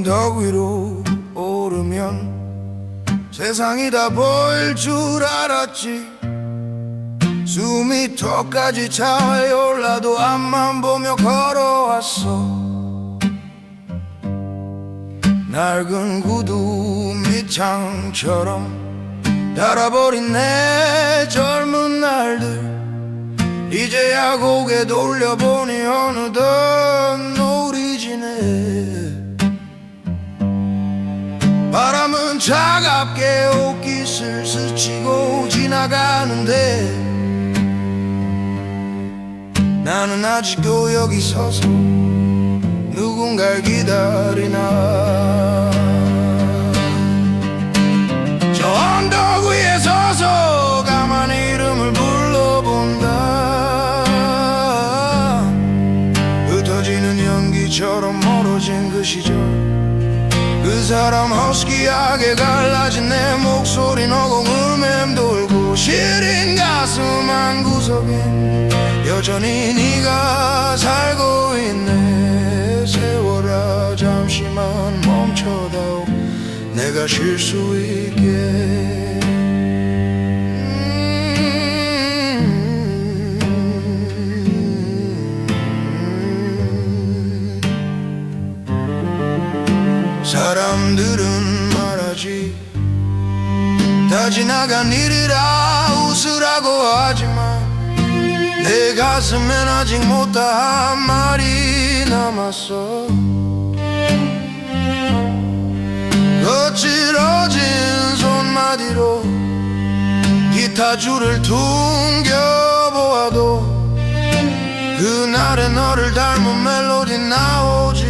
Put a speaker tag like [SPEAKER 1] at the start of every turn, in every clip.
[SPEAKER 1] 언덕 위로 오르면 세상이 다 보일 줄 알았지. 수미터까지 차에 올라도 앞만 보며 걸어왔어. 낡은 구두 밑창처럼 달아버린 내 젊은 날들. 이제야 고개 돌려보니 어느덧 차갑게 옷깃을 스치고 지나가는데 나는 아직도 여기 서서 누군가를 기다리나. 저 언덕 위에 서서 가만히 이름을 불러본다. 흩어지는 연기처럼 멀어진 그 시절 그 사람 허스키하게 갈라진 내 목소리 너공을 맴돌고 시린 가슴 한 구석엔 여전히 네가 살고 있네. 세월아 잠시만 멈춰다오. 내가 쉴 수 있게 사람들은 말하지. 다 지나간 일이라 웃으라고 하지만 내 가슴엔 아직 못다한 말이 남았어. 거칠어진 손마디로 기타 줄을 퉁겨보아도 그날의 너를 닮은 멜로디 나오지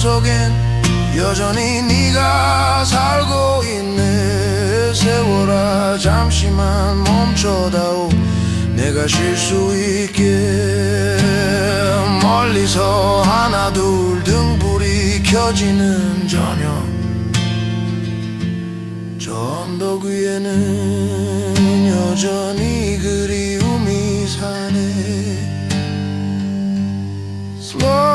[SPEAKER 1] 마음속엔 여전히 네가 살고 있네 세월아 잠시만 멈춰다오. 내가 쉴 수 있게. 멀리서 하나 둘 등불이 켜지는 저녁. 저 언덕 위에는 여전히 그리움이 사네. Slow